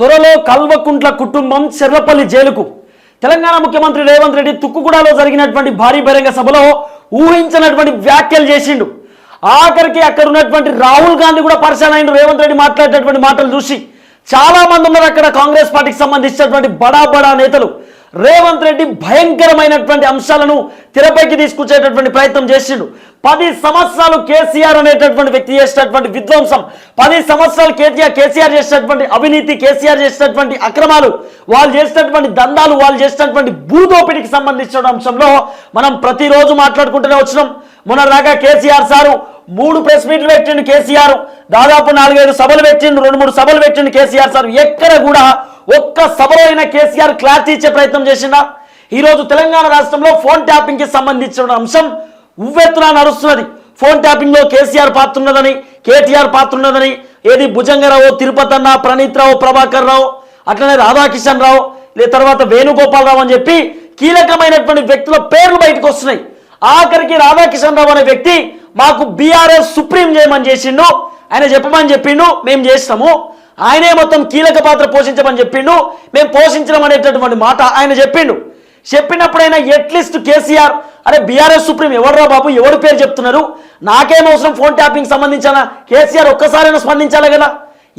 త్వరలో కల్వకుంట్ల కుటుంబం చెర్లపల్లి జైలుకు. తెలంగాణ ముఖ్యమంత్రి రేవంత్ రెడ్డి తుక్కుగూడలో జరిగినటువంటి భారీ బహిరంగ సభలో ఊహించినటువంటి వ్యాఖ్యలు చేసిండు. ఆఖరికి అక్కడ ఉన్నటువంటి రాహుల్ గాంధీ కూడా పరిశాన్ అయిండు. రేవంత్ రెడ్డి మాట్లాడేటటువంటి మాటలు చూసి చాలా మంది ఉన్నారు అక్కడ కాంగ్రెస్ పార్టీకి సంబంధించినటువంటి బడా బడా నేతలు. రేవంత్ రెడ్డి భయంకరమైనటువంటి అంశాలను తెరపైకి తీసుకొచ్చేటటువంటి ప్రయత్నం చేసిండు. పది సంవత్సరాలు కేసీఆర్ అనేటటువంటి వ్యక్తి చేసినటువంటి విధ్వంసం పది సంవత్సరాలు కేటీఆర్ కేసీఆర్ చేసినటువంటి అవినీతి కేసీఆర్ చేసినటువంటి అక్రమాలు వాళ్ళు చేసినటువంటి దందాలు వాళ్ళు చేసినటువంటి భూదోపిడికి సంబంధించిన అంశంలో మనం ప్రతిరోజు మాట్లాడుకుంటూనే వచ్చినాం. మొన్నలాగా కేసీఆర్ సారు మూడు ప్రెస్ మీట్లు పెట్టిండు కేసీఆర్ దాదాపు నాలుగైదు సభలు పెట్టిండు రెండు మూడు సభలు పెట్టిండు కేసీఆర్ సార్. ఎక్కడ కూడా ఒక్క సభలో అయినా కేసీఆర్ క్లారిటీ ఇచ్చే ప్రయత్నం చేసిందా ఈరోజు తెలంగాణ రాష్ట్రంలో ఫోన్ ట్యాపింగ్కి సంబంధించిన అంశం ఉవ్వెత్తున నడుస్తున్నది. ఫోన్ ట్యాపింగ్లో కేసీఆర్ పాత్ర ఉన్నదని కేటీఆర్ పాత్ర ఉన్నదని ఏది భుజంగరావు తిరుపతి అన్న ప్రణీత్ రావు ప్రభాకర్ రావు అట్లనే రాధాకిషన్ రావు లేదా తర్వాత వేణుగోపాల్ రావు అని చెప్పి కీలకమైనటువంటి వ్యక్తుల పేర్లు బయటకు వస్తున్నాయి. ఆఖరికి రాధాకిషన్ రావు అనే వ్యక్తి మాకు బీఆర్ఎస్ సుప్రీం చేయమని చేసిండు. ఆయన చెప్పమని చెప్పిండు మేము చేస్తాము. ఆయనే మొత్తం కీలక పాత్ర పోషించమని చెప్పిండు. మేము పోషించడం అనేటటువంటి మాట ఆయన చెప్పిండు. చెప్పినప్పుడైనా ఎట్లీస్ట్ కేసీఆర్ అరే బీఆర్ఎస్ సుప్రీం ఎవడరా బాబు ఎవడు పేరు చెప్తున్నారు? నాకేం అవసరం ఫోన్ ట్యాపింగ్ సంబంధించిన? కేసీఆర్ ఒక్కసారైనా స్పందించాలి కదా?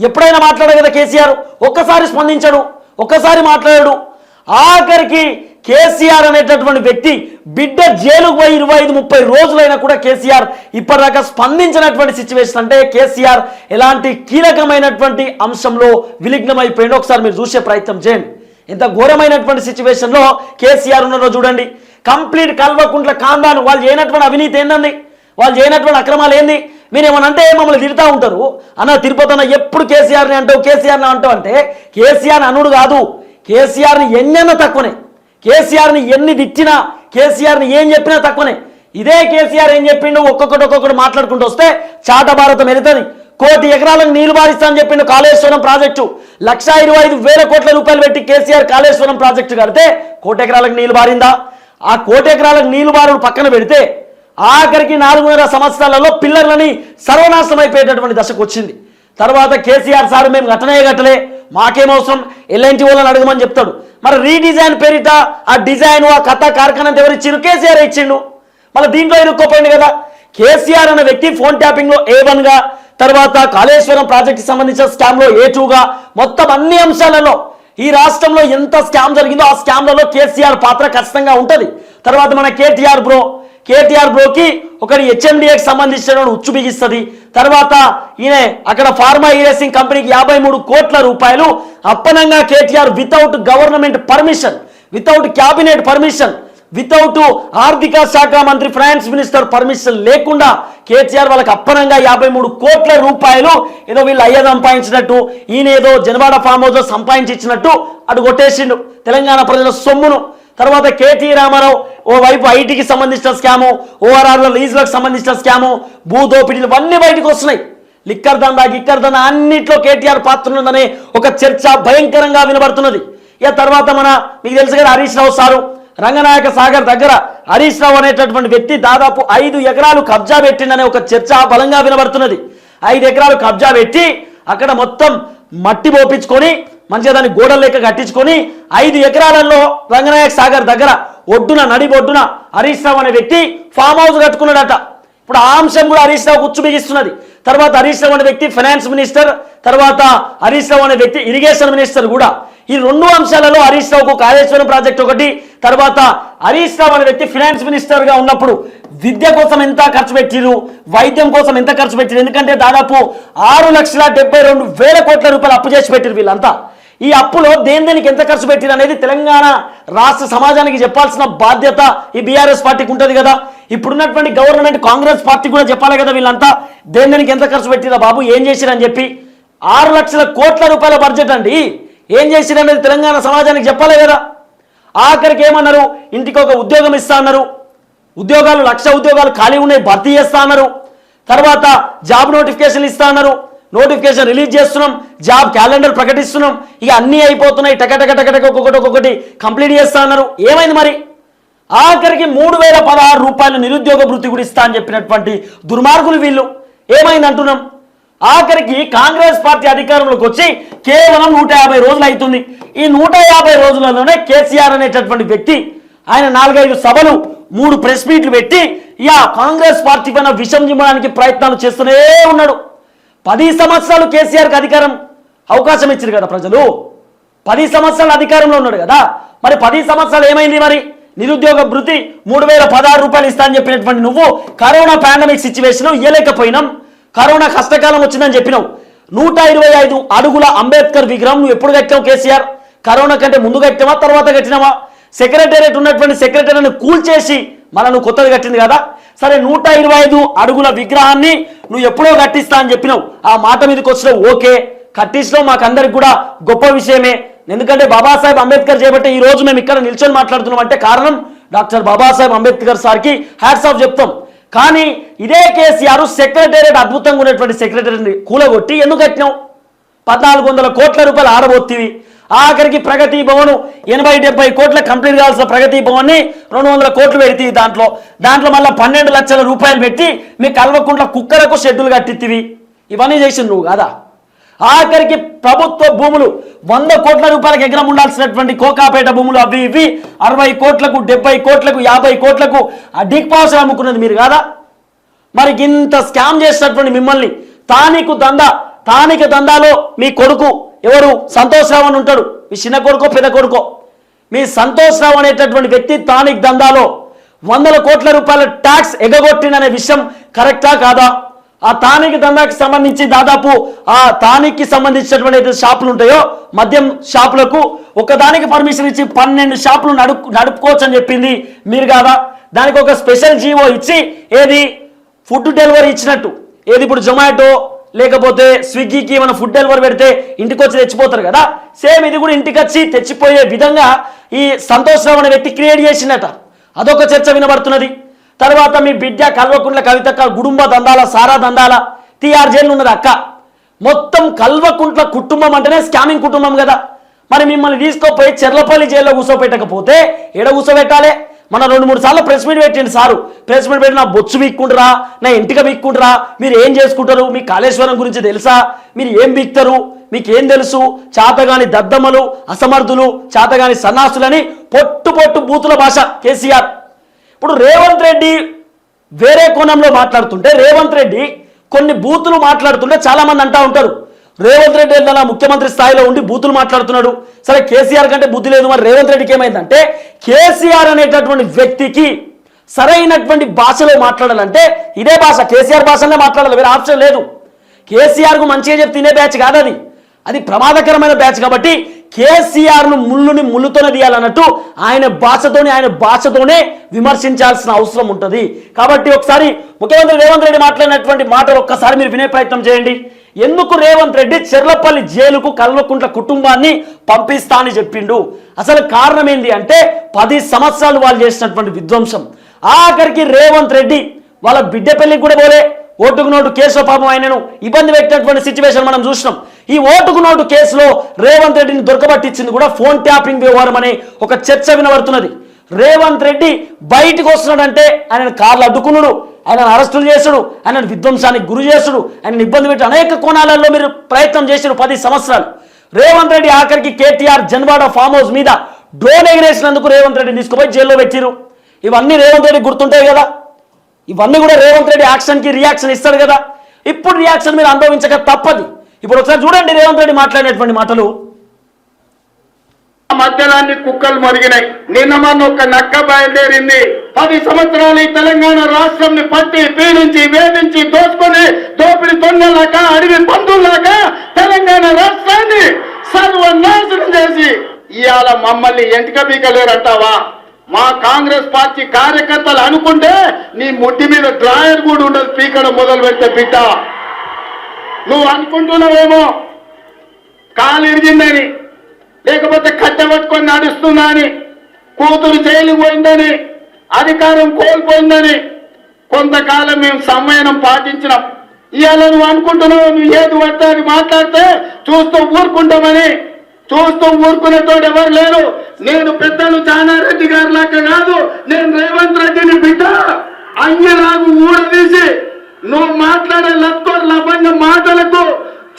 ఎప్పుడైనా మాట్లాడే కదా కేసీఆర్? ఒక్కసారి స్పందించడు ఒక్కసారి మాట్లాడాడు. ఆఖరికి కేసీఆర్ అనేటటువంటి వ్యక్తి బిడ్డ జైలుకు పోయి ఇరవై ఐదు ముప్పై రోజులైనా కూడా కేసీఆర్ ఇప్పటిదాకా స్పందించినటువంటి సిచ్యువేషన్ అంటే కేసీఆర్ ఎలాంటి కీలకమైనటువంటి అంశంలో విలిగ్నమైపోయిందో ఒకసారి మీరు చూసే ప్రయత్నం చేయండి. ఇంత ఘోరమైనటువంటి సిచ్యువేషన్లో కేసీఆర్ ఉన్నారో చూడండి. కంప్లీట్ కల్వకుంట్ల కాందాను వాళ్ళు చేయనటువంటి అవినీతి ఏంటండి వాళ్ళు చేయనటువంటి అక్రమాలు ఏంది? మీరు ఏమన్నా అంటే మమ్మల్ని తిడతా ఉంటారు. అన్న తిరుపతి అన్న ఎప్పుడు కేసీఆర్ని అంటావు కేసీఆర్ని అంటావు అంటే కేసీఆర్ని అనుడు కాదు. కేసీఆర్ని ఎన్నైనా తక్కువనే. కేసీఆర్ని ఎన్ని తిట్టినా కేసీఆర్ని ఏం చెప్పినా తక్కువనే. ఇదే కేసీఆర్ ఏం చెప్పిండు ఒక్కొక్కటి ఒక్కొక్కటి మాట్లాడుకుంటూ వస్తే చాట భారతం వెళుతుంది కోటి ఎకరాలకు నీళ్ళు బారిస్తా అని కాళేశ్వరం ప్రాజెక్టు. లక్ష ఇరవై ఐదు వేల కోట్ల రూపాయలు పెట్టి కేసీఆర్ కాళేశ్వరం ప్రాజెక్టు కడితే కోటి ఎకరాలకు నీళ్ళు బారిందా ఆ కోటి ఎకరాలకు నీళ్ళు బారుడు పక్కన పెడితే ఆఖరికి నాలుగున్నర సంవత్సరాలలో పిల్లర్లని సర్వనాశనం అయిపోయేటటువంటి దశకు వచ్చింది. తర్వాత కేసీఆర్ సార్ మేము గట్టనే గట్టలే మాకేమవసరం ఎల్ఎన్టీ వాళ్ళని అడగమని చెప్తాడు. మరి రీడిజైన్ పేరిట ఆ డిజైన్ ఆ కథ కార్ఖానంత ఎవరు ఇచ్చిండు కేసీఆర్ ఇచ్చిండు. మళ్ళీ దీంట్లో ఇరుక్కోపోయింది కదా. కేసీఆర్ అనే వ్యక్తి ఫోన్ ట్యాపింగ్లో ఏ వన్గా తర్వాత కాళేశ్వరం ప్రాజెక్ట్ సంబంధించిన స్కామ్లో ఏ టూగా మొత్తం అన్ని అంశాలలో ఈ రాష్ట్రంలో ఎంత స్కామ్ జరిగిందో ఆ స్కామ్లలో కేసీఆర్ పాత్ర ఖచ్చితంగా ఉంటుంది. తర్వాత మన కేటీఆర్ బ్రో కేటీఆర్ బ్రోకి ఒకటి హెచ్ఎండిఏకి సంబంధించిన ఉచ్చు బిగిస్తుంది. తర్వాత ఈయన అక్కడ ఫార్మా ఈరేసింగ్ కంపెనీకి యాభై మూడు కోట్ల రూపాయలు అప్పనంగా KTR without government permission without cabinet permission without ఆర్థిక శాఖ మంత్రి ఫైనాన్స్ మినిస్టర్ పర్మిషన్ లేకుండా కేసీఆర్ వాళ్ళకి అప్పనంగా యాభై మూడు కోట్ల రూపాయలు ఏదో వీళ్ళు అయ్య సంపాదించినట్టు ఈయన ఏదో జనవాడ ఫామ్ హౌస్ సంపాదించి ఇచ్చినట్టు అటు కొట్టేసిండు తెలంగాణ ప్రజల సొమ్మును. తర్వాత కేటీ రామారావు ఓ వైపు ఐటీకి సంబంధించిన స్కాము ఓఆర్ఆర్ల లీజులకు సంబంధించిన స్కాము భూదోపిడీలు ఇవన్నీ బయటకు వస్తున్నాయి. లిక్కర్ దందా గిక్కర్ దందా అన్నింటిలో కేటీఆర్ పాత్ర ఒక చర్చ భయంకరంగా వినబడుతున్నది. ఇక తర్వాత మన మీకు తెలుసు కదా హరీష్ రావు సారు రంగనాయక సాగర్ దగ్గర హరీష్ రావు అనేటటువంటి వ్యక్తి దాదాపు ఐదు ఎకరాలు కబ్జా పెట్టిండనే ఒక చర్చ బలంగా వినబడుతున్నది. ఐదు ఎకరాలు కబ్జా పెట్టి అక్కడ మొత్తం మట్టి పోపించుకొని మంచిగా దాన్ని గోడలు లెక్క కట్టించుకొని ఐదు ఎకరాలలో రంగనాయక సాగర్ దగ్గర ఒడ్డున నడి ఒడ్డున హరీష్ రావు అనే వ్యక్తి ఫామ్ హౌస్ కట్టుకున్నాడట. ఇప్పుడు ఆ అంశం కూడా హరీష్ రావు కూర్చుబిగిస్తున్నది తర్వాత హరీష్ రావు అనే వ్యక్తి ఫైనాన్స్ మినిస్టర్ తర్వాత హరీష్ రావు అనే వ్యక్తి ఇరిగేషన్ మినిస్టర్ కూడా. ఈ రెండు అంశాలలో హరీష్ రావుకు కాళేశ్వరం ప్రాజెక్ట్ ఒకటి తర్వాత హరీష్ రావు అనే వ్యక్తి ఫైనాన్స్ మినిస్టర్గా ఉన్నప్పుడు విద్య కోసం ఎంత ఖర్చు పెట్టిరు వైద్యం కోసం ఎంత ఖర్చు పెట్టిరు ఎందుకంటే దాదాపు ఆరు లక్షల డెబ్బై రెండు వేల కోట్ల రూపాయలు అప్పు చేసి పెట్టిరు వీళ్ళంతా. ఈ అప్పులో దేని దేనికి ఎంత ఖర్చు పెట్టిన అనేది తెలంగాణ రాష్ట్ర సమాజానికి చెప్పాల్సిన బాధ్యత ఈ బీఆర్ఎస్ పార్టీకి ఉంటుంది కదా. ఇప్పుడున్నటువంటి గవర్నమెంట్ కాంగ్రెస్ పార్టీ కూడా చెప్పాలి కదా వీళ్ళంతా. దేని దేనికి ఎంత ఖర్చు పెట్టిరా బాబు ఏం చేసిరని చెప్పి. ఆరు లక్షల కోట్ల రూపాయల బడ్జెట్ అండి. ఏం చేసిరనేది తెలంగాణ సమాజానికి చెప్పాలి కదా. ఆఖరికి ఏమన్నారు? ఇంటికి ఒక ఉద్యోగం ఇస్తా అన్నారు. ఉద్యోగాలు లక్ష ఉద్యోగాలు ఖాళీ ఉన్నాయి భర్తీ చేస్తా అన్నారు. తర్వాత జాబ్ నోటిఫికేషన్ ఇస్తా అన్నారు. నోటిఫికేషన్ రిలీజ్ చేస్తున్నాం జాబ్ క్యాలెండర్ ప్రకటిస్తున్నాం ఇక అన్నీ అయిపోతున్నాయి టకటక టకటక ఒక్కొక్కటి ఒక్కొక్కటి కంప్లీట్ చేస్తా అన్నారు. ఏమైంది మరి? ఆఖరికి మూడు వేల పదహారు రూపాయలు నిరుద్యోగ వృత్తి కూడా ఇస్తా అని చెప్పినటువంటి దుర్మార్గులు వీళ్ళు. ఏమైంది అంటున్నాం? ఆఖరికి కాంగ్రెస్ పార్టీ అధికారంలోకి వచ్చి కేవలం నూట యాభై రోజులు అవుతుంది. ఈ నూట యాభై రోజులలోనే కేసీఆర్ అనేటటువంటి వ్యక్తి ఆయన నాలుగైదు సభలు మూడు ప్రెస్ మీట్లు పెట్టి ఇక కాంగ్రెస్ పార్టీ పైన విషం చిమ్మడానికి ప్రయత్నాలు చేస్తూనే ఉన్నాడు. పది సంవత్సరాలు కేసీఆర్కి అధికారం అవకాశం ఇచ్చారు కదా ప్రజలు. పది సంవత్సరాలు అధికారంలో ఉన్నాడు కదా. మరి పది సంవత్సరాలు ఏమైంది మరి? నిరుద్యోగ భృతి మూడు వేల పదహారు రూపాయలు ఇస్తా అని చెప్పినటువంటి నువ్వు కరోనా పాండమిక్ సిచ్యువేషన్ ఇయ్యలేకపోయినాం. కరోనా కష్టకాలం వచ్చిందని చెప్పినావు. నూట ఇరవై ఐదు అడుగుల అంబేద్కర్ విగ్రహం నువ్వు ఎప్పుడు కట్టావు కేసీఆర్? కరోనా కంటే ముందు కట్టినావా తర్వాత కట్టినావా? సెక్రటేరియట్ ఉన్నటువంటి సెక్రటరీని కూల్చేసి మళ్ళీ నువ్వు కొత్తది కట్టింది కదా. సరే నూట ఇరవై ఐదు అడుగుల విగ్రహాన్ని నువ్వు ఎప్పుడో కట్టిస్తా అని చెప్పినావు. ఆ మాట మీదకి వచ్చినావు ఓకే. కట్టించడం మాకందరికి కూడా గొప్ప విషయమే. ఎందుకంటే బాబాసాహెబ్ అంబేద్కర్ చేపట్టే ఈ రోజు మేము ఇక్కడ నిల్చొని మాట్లాడుతున్నాం అంటే కారణం డాక్టర్ బాబాసాహెబ్ అంబేద్కర్ సార్కి హ్యాట్స్ ఆఫ్ చెప్తాం. కానీ ఇదే కేసీఆర్ సెక్రటేరియట్ అద్భుతంగా ఉన్నటువంటి సెక్రటరీని కూలగొట్టి ఎందుకు కట్టినావు? పద్నాలుగు వందల కోట్ల రూపాయలు ఆడబోత్తివి ఆఖరికి ప్రగతి భవన్ ఎనభై డెబ్బై కోట్ల కంప్లీట్ కావాల్సిన ప్రగతి భవన్ని రెండు వందల కోట్లు పెడితే దాంట్లో. దాంట్లో మళ్ళీ పన్నెండు లక్షల రూపాయలు పెట్టి మీ కల్వకుంట్ల కుక్కలకు షెడ్యూల్ కట్టిత్తివి. ఇవన్నీ చేసింది నువ్వు కాదా? ఆఖరికి ప్రభుత్వ భూములు వంద కోట్ల రూపాయలకు ఎకరం ఉండాల్సినటువంటి కోకాపేట భూములు అవి ఇవి అరవై కోట్లకు డెబ్బై కోట్లకు యాభై కోట్లకు అడిక్ పావులు అమ్ముకున్నది మీరు కాదా? మరి ఇంత స్కామ్ చేసినటువంటి మిమ్మల్ని తానికు దందా తానిక దందాలో మీ కొడుకు ఎవరు? సంతోష్ రావు అని ఉంటాడు. మీ చిన్న కొడుకో పెద్ద కొడుకో. మీ సంతోష్ రావు అనేటటువంటి వ్యక్తి తానిక్ దందాలో వందల కోట్ల రూపాయల ట్యాక్స్ ఎగగొట్టిననే విషయం కరెక్టా కాదా? ఆ తానికి దందాకి సంబంధించి దాదాపు ఆ తానికి సంబంధించినటువంటి ఏదైతే షాపులు ఉంటాయో మద్యం షాపులకు ఒకదానికి పర్మిషన్ ఇచ్చి పన్నెండు షాపులు నడుపు నడుపుకోవచ్చు అని చెప్పింది మీరు కాదా? దానికి ఒక స్పెషల్ జీవో ఇచ్చి ఏది? ఫుడ్ డెలివరీ ఇచ్చినట్టు. ఏది ఇప్పుడు జొమాటో లేకపోతే స్విగ్గీకి మన ఫుడ్ డెలివరీ పెడితే ఇంటికి వచ్చి తెచ్చిపోతారు కదా? సేమ్ ఇది కూడా ఇంటికి వచ్చి తెచ్చిపోయే విధంగా ఈ సంతోషరావు అనే వ్యక్తి క్రియేట్ చేసిందట. అదొక చర్చ వినబడుతున్నది. తర్వాత మీ బిడ్డ కల్వకుండ్ల కవితక్క గుడుంబ దందాల సారా దందాల టీఆర్ జైలు ఉన్నది అక్క. మొత్తం కల్వకుంట్ల కుటుంబం అంటేనే స్కామింగ్ కుటుంబం కదా. మరి మిమ్మల్ని తీసుకుపోయి చెర్లపల్లి జైల్లో కూర్చోపెట్టకపోతే ఎడ కూర్చోబెట్టాలి? మన రెండు మూడు సార్లు ప్రెస్ మీట్ పెట్టండి సారు. ప్రెస్ మీట్ పెట్టి నా బొచ్చు వీక్కుంటారా నా ఇంటిక వీక్కుంటారా మీరు ఏం చేసుకుంటారు? మీ కాళేశ్వరం గురించి తెలుసా? మీరు ఏం వీక్తారు? మీకేం తెలుసు? చాతగాని దద్దమ్మలు అసమర్థులు చాతగాని సన్నాసులని పొట్టు పొట్టు బూతుల భాష కేసీఆర్. ఇప్పుడు రేవంత్ రెడ్డి వేరే కోణంలో మాట్లాడుతుంటే రేవంత్ రెడ్డి కొన్ని బూతులు మాట్లాడుతుంటే చాలామంది అంటా ఉంటారు. రేవంత్ రెడ్డి ఏంటన్నా ముఖ్యమంత్రి స్థాయిలో ఉండి బూతులు మాట్లాడుతున్నాడు? సరే కేసీఆర్ కంటే బుద్ధి లేదు మరి రేవంత్ రెడ్డికి ఏమైందంటే కేసీఆర్ అనేటటువంటి వ్యక్తికి సరైనటువంటి భాషలో మాట్లాడాలంటే ఇదే భాష కేసీఆర్ భాషనే మాట్లాడాలి వేరే ఆప్షన్ లేదు. కేసీఆర్కు మంచిగా చెప్పి తినే బ్యాచ్ కాదు అది అది ప్రమాదకరమైన బ్యాచ్ కాబట్టి కేసీఆర్ను ముళ్ళుని ముళ్ళుతోనే తీయాలన్నట్టు ఆయన భాషతోనే ఆయన భాషతోనే విమర్శించాల్సిన అవసరం ఉంటుంది. కాబట్టి ఒకసారి ముఖ్యమంత్రి రేవంత్ రెడ్డి మాట్లాడినటువంటి మాటలు ఒక్కసారి మీరు వినే ప్రయత్నం చేయండి. ఎందుకు రేవంత్ రెడ్డి చెర్లపల్లి జైలుకు కల్వకుంట్ల కుటుంబాన్ని పంపిస్తా అని చెప్పిండు? అసలు కారణం ఏంటి అంటే పది సంవత్సరాలు వాళ్ళు చేసినటువంటి విధ్వంసం. ఆఖరికి రేవంత్ రెడ్డి వాళ్ళ బిడ్డ పెళ్ళికి కూడా పోలే. ఓటుకు నోటు కేసులో పాపం ఆయనను ఇబ్బంది పెట్టినటువంటి సిచ్యువేషన్ మనం చూసినాం. ఈ ఓటుకు నోటు కేసులో రేవంత్ రెడ్డిని దొరకబట్టించింది కూడా ఫోన్ ట్యాపింగ్ వ్యవహారం అనే ఒక చర్చ వినబడుతున్నది. రేవంత్ రెడ్డి బయటకు వస్తున్నాడంటే ఆయన కార్లు అడ్డుకున్నాడు. ఆయన అరెస్టులు చేసుడు ఆయన విధ్వంసానికి గురి చేసుడు ఆయన ఇబ్బంది పెట్టి అనేక కోణాలలో మీరు ప్రయత్నం చేసిన పది సంవత్సరాలు. రేవంత్ రెడ్డి ఆఖరికి కేటీఆర్ జన్వాడ ఫామ్ హౌస్ మీద డ్రోన్ ఎగిరేసినందుకు రేవంత్ రెడ్డి తీసుకుపోయి జైల్లో పెట్టిరు. ఇవన్నీ రేవంత్ రెడ్డి గుర్తుంటాయి కదా. ఇవన్నీ కూడా రేవంత్ రెడ్డి యాక్షన్కి రియాక్షన్ ఇస్తాడు కదా. ఇప్పుడు రియాక్షన్ మీరు అనుభవించక తప్పది. ఇప్పుడు ఒకసారి చూడండి రేవంత్ రెడ్డి మాట్లాడినటువంటి మాటలు. మధ్యలాన్ని కుక్కలు మరిగినాయి. నిన్న మన ఒక నక్క బయలుదేరింది. పది సంవత్సరాలు ఈ తెలంగాణ రాష్ట్రంని పట్టి పీడించి వేధించి దోచుకొని దోపిడి దొంగలాగా అడవి పందుల్లాగా తెలంగాణ రాష్ట్రాన్ని సర్వనాశనం చేసి ఇవాళ మమ్మల్ని ఎంటిక బీకలేరంటావా? మా కాంగ్రెస్ పార్టీ కార్యకర్తలు అనుకుంటే నీ ముట్టి మీద డ్రాయర్ కూడా ఉండదు పీకడం మొదలు పెడితే బిడ్డ. నువ్వు అనుకుంటున్నావేమో? కాలు ఇరిగిందని. లేకపోతే కట్టె పట్టుకొని నడుస్తున్నా అని కూతురు జైలు పోయిందని అధికారం కోల్పోయిందని కొంతకాలం మేము సమ్మయనం పాటించినాం. ఇవాళ నువ్వు అనుకుంటున్నావు నువ్వు ఏది పడితే అది మాట్లాడితే చూస్తూ ఊరుకుంటామని? చూస్తూ ఊరుకునేటోడు ఎవరు లేరు. నేను పెద్దలు జానారెడ్డి గారి లాగా కాదు నేను రేవంత్ రెడ్డిని బిడ్డ. అంగలాగు ఊడదీసి నువ్వు మాట్లాడే లక్కోర్ లవంగ మాటలకు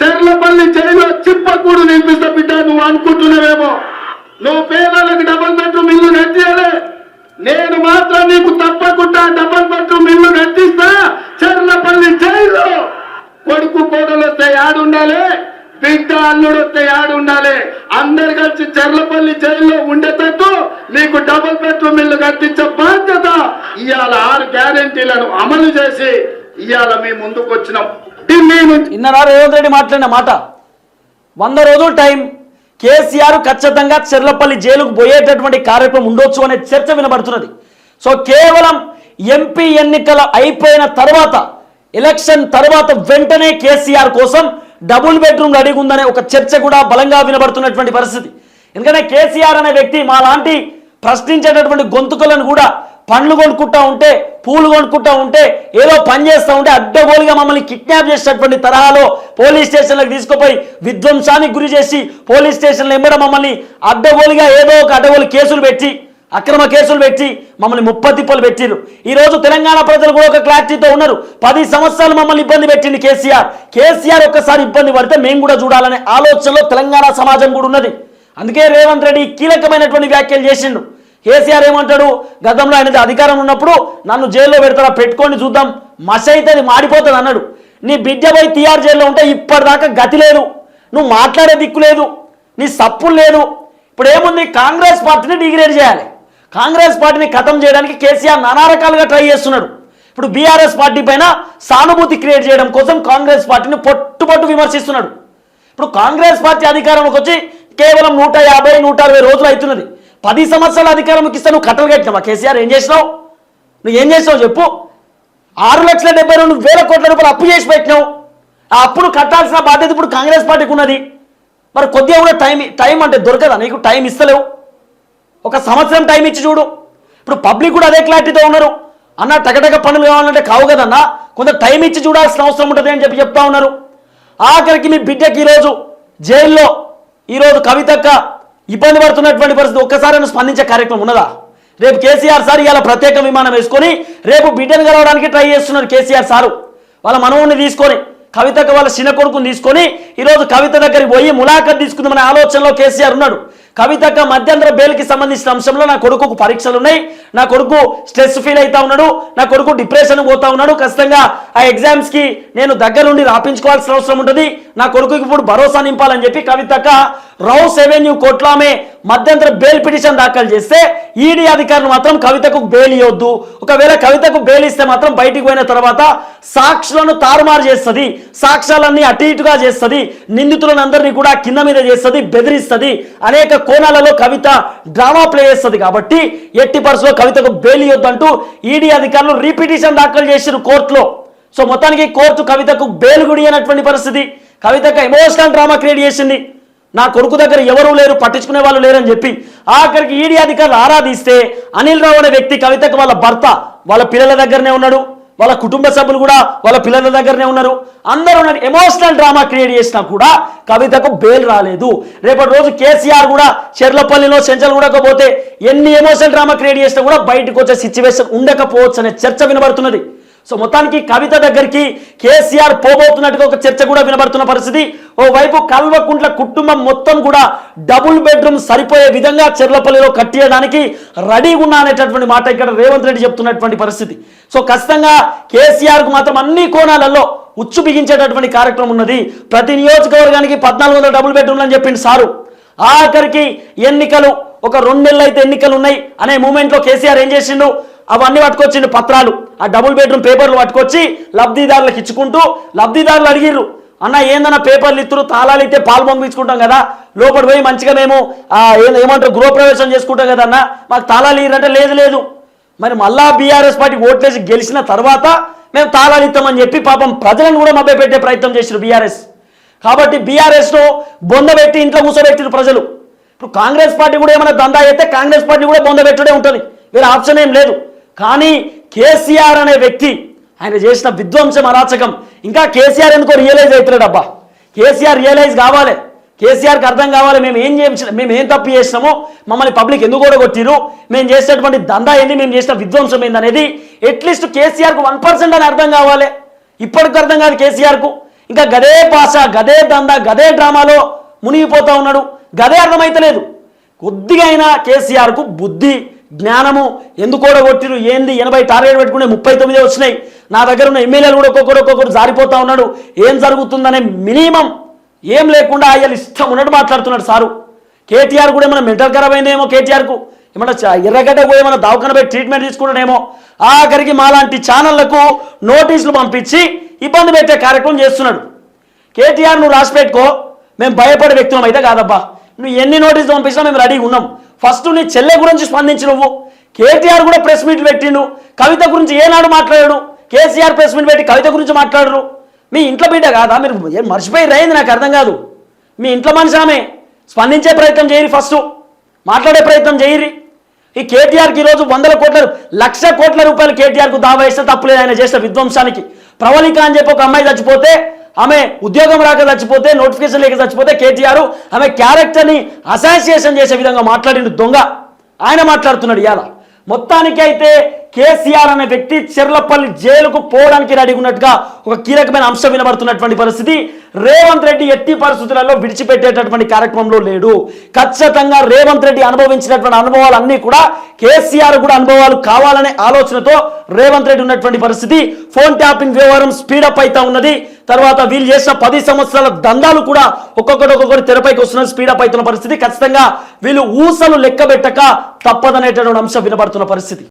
చెర్లపల్లి జైలు చిప్పకూడు నింపిస్తా బిడ్డ నువ్వు అనుకుంటున్నావేమో నువ్వు పేదలకు డబుల్ బెడ్రూమ్ ఇల్లు కట్టియాలి నేను మాత్రం నీకు తప్పకుండా డబుల్ బెడ్రూమ్ ఇల్లు కట్టిస్తా చెర్లపల్లి జైలు కొడుకు కోడలు వస్తే యాడుండాలి బిడ్డ అల్లుడు వస్తే యాడుండాలి అందరు కలిసి చెర్లపల్లి జైల్లో ఉండేటట్టు నీకు డబుల్ బెడ్రూమ్ ఇల్లు కట్టించే బాధ్యత ఇవాళ ఆరు గ్యారెంటీలను అమలు చేసి ఇవాళ మేము ముందుకు వచ్చినాం ఇన్నరా రేవంత్ రెడ్డి మాట్లాడిన మాట. వంద రోజులు టైం. కేసీఆర్ ఖచ్చితంగా చెర్లపల్లి జైలుకు పోయేటటువంటి కార్యక్రమం ఉండొచ్చు అనే చర్చ వినబడుతున్నది. సో కేవలం ఎంపీ ఎన్నికలు అయిపోయిన తర్వాత ఎలక్షన్ తర్వాత వెంటనే కేసీఆర్ కోసం డబుల్ బెడ్రూమ్ రెడీగా ఉందనే ఒక చర్చ కూడా బలంగా వినబడుతున్నటువంటి పరిస్థితి. ఎందుకంటే కేసీఆర్ అనే వ్యక్తి మా లాంటి ప్రశ్నించేటటువంటి గొంతుకలను కూడా పండ్లు కొనుక్కుంటా ఉంటే పూలు కొనుక్కుంటా ఉంటే ఏదో పని చేస్తూ ఉంటే అడ్డగోలుగా మమ్మల్ని కిడ్నాప్ చేసేటటువంటి తరహాలో పోలీస్ స్టేషన్లకు తీసుకుపోయి విధ్వంసానికి గురి చేసి పోలీస్ స్టేషన్లు ఎంబడ మమ్మల్ని అడ్డగోలుగా ఏదో ఒక అడ్డగోలు కేసులు పెట్టి అక్రమ కేసులు పెట్టి మమ్మల్ని ముప్పతిప్పలు పెట్టిరు ఈరోజు తెలంగాణ ప్రజలు కూడా ఒక క్లారిటీతో ఉన్నారు. పది సంవత్సరాలు మమ్మల్ని ఇబ్బంది పెట్టింది కేసీఆర్. కేసీఆర్ ఒక్కసారి ఇబ్బంది పడితే మేము కూడా చూడాలనే ఆలోచనలో తెలంగాణ సమాజం కూడా ఉన్నది. అందుకే రేవంత్ రెడ్డి కీలకమైనటువంటి వ్యాఖ్యలు చేసిండు. కేసీఆర్ ఏమంటాడు? గతంలో ఆయనది అధికారం ఉన్నప్పుడు నన్ను జైల్లో పెడతారా? పెట్టుకొని చూద్దాం. మస అయితే అది మాడిపోతుంది అన్నాడు. నీ బిడ్డ పోయి తీఆర్ జైల్లో ఉంటే ఇప్పటిదాకా గతి లేదు. నువ్వు మాట్లాడే దిక్కు లేదు. నీ సప్పులు లేదు. ఇప్పుడు ఏముంది? కాంగ్రెస్ పార్టీని డిగ్రేడ్ చేయాలి. కాంగ్రెస్ పార్టీని ఖతం చేయడానికి కేసీఆర్ నానా రకాలుగా ట్రై చేస్తున్నాడు. ఇప్పుడు బీఆర్ఎస్ పార్టీ పైన సానుభూతి క్రియేట్ చేయడం కోసం కాంగ్రెస్ పార్టీని పొట్టుపట్టు విమర్శిస్తున్నాడు. ఇప్పుడు కాంగ్రెస్ పార్టీ అధికారంలోకి వచ్చి కేవలం నూట యాభై నూట అరవై రోజులు అవుతున్నది. పది సంవత్సరాల అధికారంకి ఇస్తే నువ్వు కట్టలు కట్టినావా? కేసీఆర్ ఏం చేసినావు? నువ్వు ఏం చేసినావు చెప్పు. ఆరు లక్షల డెబ్బై రెండు వేల కోట్ల రూపాయలు అప్పు చేసి పెట్టినావు. ఆ అప్పును కట్టాల్సిన బాధ్యత ఇప్పుడు కాంగ్రెస్ పార్టీకి ఉన్నది. మరి కొద్దిగా కూడా టైం టైం అంటే దొరకదా? నీకు టైం ఇస్తలేవు. ఒక సంవత్సరం టైం ఇచ్చి చూడు. ఇప్పుడు పబ్లిక్ కూడా అదే క్లారిటీతో ఉన్నారు. అన్న టగటగ పనులు కావాలంటే కావు కదన్నా? కొంత టైం ఇచ్చి చూడాల్సిన అవసరం ఉంటుంది అని చెప్పి చెప్తా ఉన్నారు. ఆఖరికి మీ బిడ్డకి ఈరోజు జైల్లో ఈరోజు కవితక్క ఇబ్బంది పడుతున్నటువంటి పరిస్థితి ఒక్కసారి స్పందించే కార్యక్రమం ఉన్నదా? రేపు కేసీఆర్ సార్ ఇవాళ ప్రత్యేక విమానం వేసుకొని రేపు బిడ్డను కలవడానికి ట్రై చేస్తున్నారు కేసీఆర్ సారు. వాళ్ళ మనవుని తీసుకొని కవితకు వాళ్ళ చిన్న కొడుకుని తీసుకొని ఈరోజు కవిత దగ్గరికి పోయి ములాఖత్ తీసుకుందామనే ఆలోచనలో కేసీఆర్ ఉన్నాడు. కవితక్క మధ్యంతర బెయిల్కి సంబంధించిన అంశంలో నా కొడుకుకు పరీక్షలు ఉన్నాయి. నా కొడుకు స్ట్రెస్ ఫీల్ అవుతా ఉన్నాడు. నా కొడుకు డిప్రెషన్ పోతా ఉన్నాడు. ఖచ్చితంగా ఆ ఎగ్జామ్స్కి నేను దగ్గరుండి రాపించుకోవాల్సిన అవసరం ఉంటుంది. నా కొడుకుకి ఇప్పుడు భరోసా నింపాలని చెప్పి కవితక్క రౌస్ ఎవెన్యూ కోర్టులో ఆమె మధ్యంతర బెయిల్ పిటిషన్ దాఖలు చేస్తే ఈడీ అధికారులు మాత్రం కవితకు బెయిల్ ఇవ్వద్దు. ఒకవేళ కవితకు బెయిల్ ఇస్తే మాత్రం బయటికి పోయిన తర్వాత సాక్షులను తారుమారు చేస్తుంది. సాక్ష్యాలన్నీ అటు ఇటుగా చేస్తుంది. నిందితులను అందరినీ కూడా కింద మీద చేస్తుంది బెదిరిస్తుంది. అనేక కోణాలలో కవిత డ్రామా ప్లే చేస్తుంది కాబట్టి ఎట్టి పరిస్థితుల్లో కవితకు బెయిల్ ఇవ్వద్దంటూ ఈడీ అధికారులు రీపిటిషన్ దాఖలు చేసిన కోర్టులో. సో మొత్తానికి కోర్టు కవితకు బెయిల్ గుడి అయినటువంటి పరిస్థితి. కవితకు ఎమోషనల్ డ్రామా క్రియేట్ చేసింది. నా కొడుకు దగ్గర ఎవరూ లేరు పట్టించుకునే వాళ్ళు లేరని చెప్పి ఆఖరికి ఈడీ అధికారులు ఆరాధిస్తే అనిల్ రావు అనే వ్యక్తి కవితకు వాళ్ళ భర్త వాళ్ళ పిల్లల దగ్గరనే ఉన్నాడు వాళ్ళ కుటుంబ సభ్యులు కూడా వాళ్ళ పిల్లల దగ్గరనే ఉన్నారు. అందరూ ఉన్నారు. ఎమోషనల్ డ్రామా క్రియేట్ చేసినా కూడా కవితకు బెయిల్ రాలేదు. రేపటి రోజు కేసీఆర్ కూడా చెర్లపల్లిలో సెంచల్ కూడా పోతే ఎన్ని ఎమోషనల్ డ్రామా క్రియేట్ చేసినా కూడా బయటకు వచ్చే సిచ్యువేషన్ ఉండకపోవచ్చు అనే చర్చ వినబడుతున్నది. సో మొత్తానికి కవిత దగ్గరికి కేసీఆర్ పోబోతున్నట్టుగా ఒక చర్చ కూడా వినబడుతున్న పరిస్థితి. ఓవైపు కల్వకుంట్ల కుటుంబం మొత్తం కూడా డబుల్ బెడ్రూమ్ సరిపోయే విధంగా చెర్లపల్లిలో కట్టియడానికి రెడీగా ఉన్నా అనేటటువంటి మాట ఇక్కడ రేవంత్ రెడ్డి చెప్తున్నటువంటి పరిస్థితి. సో ఖచ్చితంగా కేసీఆర్కు మాత్రం అన్ని కోణాలలో ఉచ్చు బిగించేటటువంటి కార్యక్రమం ఉన్నది. ప్రతి నియోజకవర్గానికి పద్నాలుగు వందల డబుల్ బెడ్రూమ్లు అని చెప్పింది సారు. ఆఖరికి ఎన్నికలు ఒక రెండు నెలలు అయితే ఎన్నికలు ఉన్నాయి అనే మూమెంట్లో కేసీఆర్ ఏం చేసిండు? అవన్నీ పట్టుకొచ్చిండు పత్రాలు. ఆ డబుల్ బెడ్రూమ్ పేపర్లు పట్టుకొచ్చి లబ్ధిదారులకు ఇచ్చుకుంటూ లబ్ధిదారులు అడిగిర్రు అన్న ఏందన్న పేపర్లు ఇత్తురు తాళాలు ఇస్తే పాలు పంపించుకుంటాం కదా. లోపల పోయి మంచిగా మేము ఏమంటారు? గృహప్రవేశం చేసుకుంటాం కదా అన్న. మాకు తాళాలు ఇయ్యారంటే లేదు లేదు. మరి మళ్ళా బీఆర్ఎస్ పార్టీ ఓట్లేసి గెలిచిన తర్వాత మేము తాళాలు ఇస్తామని చెప్పి పాపం ప్రజలను కూడా మభ్యపెట్టే ప్రయత్నం చేసారు బీఆర్ఎస్. కాబట్టి బీఆర్ఎస్ను బొందబెట్టి ఇంట్లో కూర్చోబెట్టిరు ప్రజలు. ఇప్పుడు కాంగ్రెస్ పార్టీ కూడా ఏమైనా దందా అయితే కాంగ్రెస్ పార్టీ కూడా బొందబెట్టుడే ఉంటుంది. వేరే ఆప్షన్ ఏం లేదు. కానీ కేసీఆర్ అనే వ్యక్తి ఆయన చేసిన విధ్వంసం అరాచకం ఇంకా కేసీఆర్ ఎందుకో రియలైజ్ అవుతున్నాడు అబ్బా కేసీఆర్ రియలైజ్ కావాలి. కేసీఆర్కి అర్థం కావాలి. మేము ఏం చేయించిన మేము ఏం తప్పు చేసినామో మమ్మల్ని పబ్లిక్ ఎందుకు కూడా కొట్టిరు మేము చేసేటువంటి దందా ఏంది మేము చేసిన విధ్వంసం ఏంది అనేది అట్లీస్ట్ కేసీఆర్కు వన్ పర్సెంట్ అని అర్థం కావాలి. ఇప్పటికి అర్థం కాదు కేసీఆర్కు. ఇంకా గదే భాష గదే దందా గదే డ్రామాలో మునిగిపోతా ఉన్నాడు. గదే అర్థమైతలేదు. కొద్దిగా అయినా కేసీఆర్కు బుద్ధి జ్ఞానము ఎందుకు కొట్టిరు ఏంది? ఎనభై టార్గెట్ పెట్టుకునే ముప్పై తొమ్మిది వచ్చినాయి. నా దగ్గర ఉన్న ఎమ్మెల్యేలు కూడా ఒక్కొక్కరు ఒక్కొక్కరు జారిపోతా ఉన్నాడు. ఏం జరుగుతుందనే మినిమం ఏం లేకుండా ఆయన ఇష్టం ఉన్నట్టు మాట్లాడుతున్నాడు సారు. కేటీఆర్ కూడా ఏమైనా మెంటల్ ఖరాబ్ అయిందేమో కేటీఆర్కు? ఏమన్నా ఎర్రగడ్డ పోయి ఏమైనా దవాఖాన పోయి ట్రీట్మెంట్ తీసుకున్నాడేమో? ఆఖరికి మాలాంటి ఛానళ్ళకు నోటీసులు పంపించి ఇబ్బంది పెట్టే కార్యక్రమం చేస్తున్నాడు. కేటీఆర్ నువ్వు రాసి పెట్టుకో. మేము భయపడే వ్యక్తులం అయితే కాదబ్బా. నువ్వు ఎన్ని నోటీసులు పంపించినా మేము రెడీగా ఉన్నాం. ఫస్ట్ నీ చెల్లె గురించి స్పందించి నువ్వు. కేటీఆర్ కూడా ప్రెస్ మీట్ పెట్టిండు. కవిత గురించి ఏనాడు మాట్లాడాడు? కేసీఆర్ ప్రెస్ మీట్ పెట్టి కవిత గురించి మాట్లాడరు. మీ ఇంట్లో బిడ్డ కాదా? మీరు ఏం మర్చిపోయి రైంది నాకు అర్థం కాదు. మీ ఇంట్లో మనిషి ఆమె. స్పందించే ప్రయత్నం చేయరు ఫస్ట్. మాట్లాడే ప్రయత్నం చేయరి. ఈ కేటీఆర్కి ఈరోజు వందల కోట్ల లక్ష కోట్ల రూపాయలు కేటీఆర్కు దావా వేస్తే తప్పులేదు ఆయన చేసిన విధ్వంసానికి. ప్రవళిక అని చెప్పి ఒక అమ్మాయి చచ్చిపోతే ఆమె ఉద్యోగం రాక చచ్చిపోతే నోటిఫికేషన్ లేక చచ్చిపోతే కేటీఆర్ ఆమె క్యారెక్టర్ని అసోసియేషన్ చేసే విధంగా మాట్లాడిన దొంగ. ఆయన మాట్లాడుతున్నాడు ఇవాళ మొత్తానికి అయితే కేసీఆర్ అనే వ్యక్తి చెర్లపల్లి జైలుకు పోవడానికి రెడీ ఉన్నట్టుగా ఒక కీలకమైన అంశం వినబడుతున్నటువంటి పరిస్థితి. రేవంత్ రెడ్డి ఎట్టి పరిస్థితులలో విడిచిపెట్టేటటువంటి కార్యక్రమంలో లేడు. ఖచ్చితంగా రేవంత్ రెడ్డి అనుభవించినటువంటి అనుభవాలన్నీ కూడా కేసీఆర్ కూడా అనుభవాలు కావాలనే ఆలోచనతో రేవంత్ రెడ్డి ఉన్నటువంటి పరిస్థితి. ఫోన్ ట్యాపింగ్ వ్యవహారం స్పీడప్ అవుతా ఉన్నది. తర్వాత వీళ్ళు చేసిన పది సంవత్సరాల దందాలు కూడా ఒక్కొక్కటి ఒక్కొక్కటి తెరపైకి వస్తున్న స్పీడప్ అవుతున్న పరిస్థితి. ఖచ్చితంగా వీళ్ళు ఊసలు లెక్క పెట్టక తప్పదనేటటువంటి అంశం వినబడుతున్న పరిస్థితి.